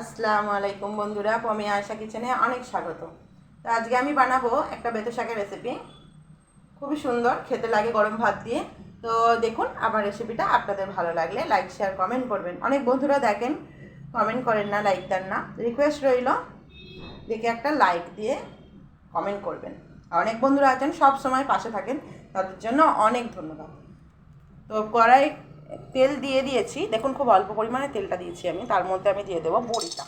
আসসালামু আলাইকুম বন্ধুরা, পমি আয়সা কিচেনে অনেক স্বাগত। তো আজকে আমি বানাবো একটা বেতো শাকের রেসিপি খুবই সুন্দর, খেতে লাগে গরম ভাত দিয়ে। তো দেখুন, আমার রেসিপিটা আপনাদের ভালো লাগলে লাইক শেয়ার কমেন্ট করবেন। অনেক বন্ধুরা দেখেন কমেন্ট করেন না লাইক দেন না। রিকোয়েস্ট রইল, দেখে একটা লাইক দিয়ে কমেন্ট করবেন। অনেক বন্ধুরা আছেন, সব সময় পাশে থাকেন, তাদের জন্য অনেক ধন্যবাদ। তো কড়াই তেল দিয়ে দিয়েছি। দেখুন, খুব অল্প পরিমাণে তেলটা দিয়েছি আমি। তার মধ্যে আমি দিয়ে দেবো বড়িটা।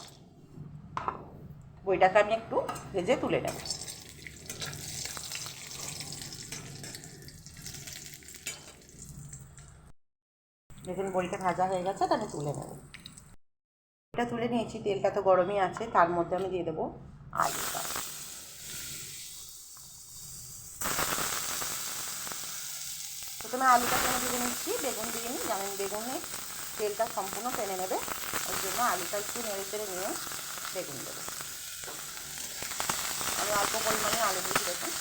বড়িটাকে আমি একটু ভেজে তুলে নেব। দেখুন, বড়িটা ভাজা হয়ে গেছে তাহলে তুলে নেব। এটা তুলে নিয়েছি, তেলটা তো গরমই আছে। তার মধ্যে আমি দিয়ে দেবো আলুটা প্রথমে আলুটা কেন ভেজে নিচ্ছি। বেগুন দিয়ে নিই জানেন বেগুনে তেলটা সম্পূর্ণ টেনে নেবে। ওই জন্য আলুটা একটু নেড়ে চেড়ে নিয়ে বেগুন দেবে। আমি অল্প পরিমাণে আলু দিয়েছি দেখুন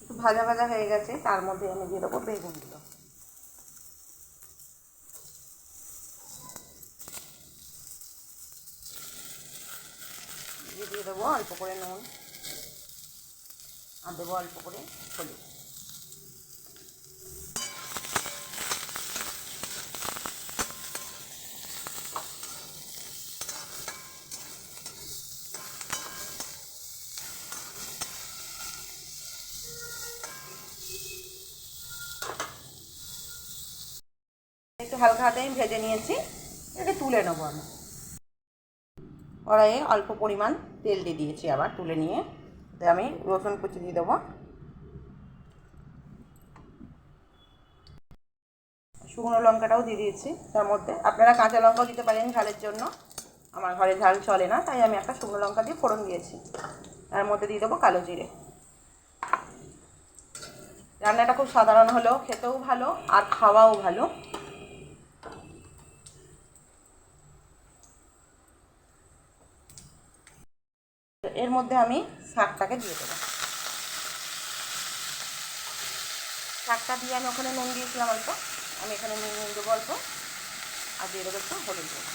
একটু ভাজা ভাজা হয়ে গেছে, তার মধ্যে আমি দিয়ে দেবো বেগুনগুলো দিয়ে দেবো অল্প করে নুন। আর দেবো অল্প করে হলুদ। হালকা হাতে আমি ভেজে নিয়েছি। এটাকে তুলে নেব আমি। কড়াইয়ে অল্প পরিমাণ তেল দিয়ে দিয়েছি আবার তুলে নিয়ে। আমি রসুন কুচি দিয়ে দেবো। শুকনো লঙ্কাটাও দিয়ে দিয়েছি। তার মধ্যে আপনারা কাঁচা লঙ্কাও দিতে পারেন ঝালের জন্য। আমার ঘরে ঝাল চলে না, তাই আমি একটা শুকনো লঙ্কা দিয়ে ফোড়ন দিয়েছি। তার মধ্যে দিয়ে দেবো কালো জিরে। রান্নাটা খুব সাধারণ হলেও খেতেও ভালো আর খাওয়াও ভালো। এর মধ্যে আমি শাকটাকে দিয়ে দেবো। শাকটা দিয়ে আমি ওখানে নুন দিয়েছিলাম অল্প। আমি এখানে নুন নুন দেবো অল্প। আর দিয়ে দেবো একটু হলুদ দেবো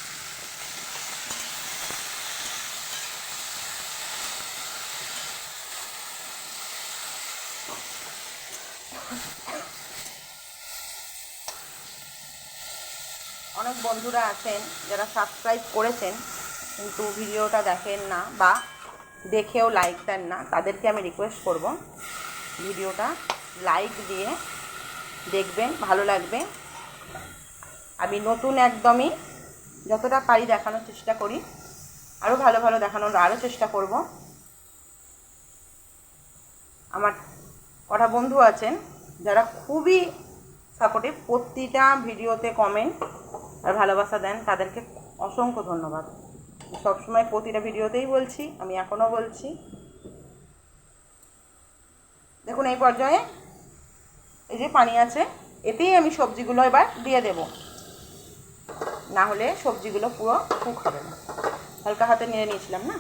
অনেক বন্ধুরা আছেন যারা সাবস্ক্রাইব করেছেন, কিন্তু ভিডিওটা দেখেন না বা দেখেও লাইক দেন না, তাদেরকে আমি রিকোয়েস্ট করব ভিডিওটা লাইক দিয়ে দেখবেন, ভালো লাগবে। আমি নতুন একদমই যতটা পারি দেখানোর চেষ্টা করি আরও ভালো ভালো দেখানোর আরও চেষ্টা করব। আমার কটা বন্ধু আছেন, যারা খুবই সাপোর্টিভ প্রতিটা ভিডিওতে কমেন্ট আর ভালোবাসা দেন, তাদেরকে অসংখ্য ধন্যবাদ। সবসময় প্রতিটা ভিডিওতেই বলছি, আমি এখনও বলছি। দেখুন, এই পর্যায়ে এই যে পানি আছে, এতেই আমি সবজিগুলো এবার দিয়ে দেব। না হলে সবজিগুলো পুরো কুক হবে না। হালকা হাতে নিয়ে নিয়েছিলাম না?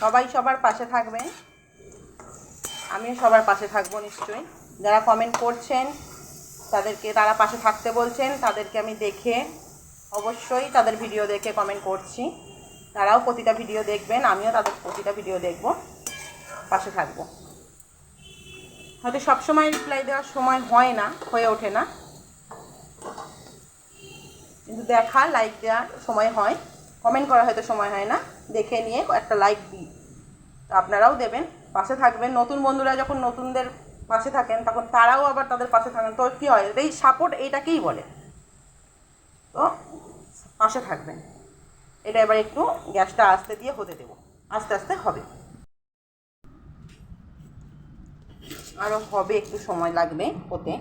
সবাই সবার পাশে থাকবে। আমিও সবার পাশে থাকব নিশ্চয়ই। যারা কমেন্ট করছেন, তাদেরকে, তারা পাশে থাকতে বলছেন, তাদেরকে আমি দেখে, অবশ্যই তাদের ভিডিও দেখে কমেন্ট করছি। তারাও প্রতিটা ভিডিও দেখবেন, আমিও তাদের প্রতিটা ভিডিও দেখব, পাশে থাকব। হয়তো সবসময় রিপ্লাই দেওয়ার সময় হয় না, হয়ে ওঠে না। কিন্তু দেখা লাইক দেওয়ার সময় হয়। কমেন্ট করা হয়তো সময় হয় না, দেখে নিয়ে একটা লাইক দিই। তো আপনারাও দেবেন, পাশে থাকবেন। নতুন বন্ধুরা যখন নতুনদের পাশে থাকেন, তখন তারাও আবার তাদের পাশে থাকেন। তো কী হয়, এই সাপোর্ট এইটাকেই বলে। তো পাশে থাকবেন। এটা এবার একটু গ্যাসটা আস্তে দিয়ে হতে দেবো। আস্তে আস্তে হবে। আরও হবে, একটু সময় লাগবে হতে।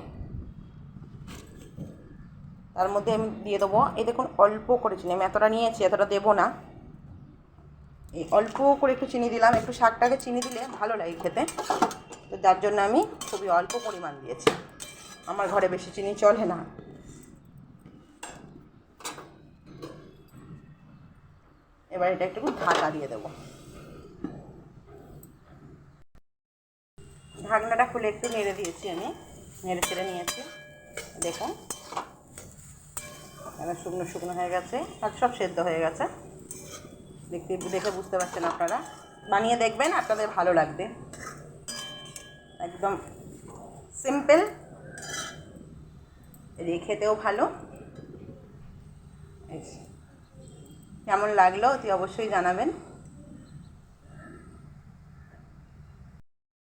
তার মধ্যে আমি দিয়ে দেবো। এই দেখুন, অল্প করে চিনি। আমি এতটা নিয়েছি, এতটা দেবো না। এই অল্প করে একটু চিনি দিলাম। একটু শাকটাকে চিনি দিলে ভালো লাগে খেতে। তো যার জন্য আমি খুবই অল্প পরিমাণ দিয়েছি। আমার ঘরে বেশি চিনি চলে না। এবার এটা একটু ঢাকা দিয়ে দেবো। ঢাকনাটা খুলে একটু নেড়ে দিয়েছি আমি। নেড়ে ছেড়ে নিয়েছি। দেখুন। এবার শুকনো শুকনো হয়ে গেছে। আর সব সেদ্ধ হয়ে গেছে। দেখতে, দেখে বুঝতে পারছেন আপনারা। বানিয়ে দেখবেন, আপনাদের ভালো লাগবে। একদম সিম্পল রেখেতেও ভালো। কেমন লাগল অতি অবশ্যই জানাবেন।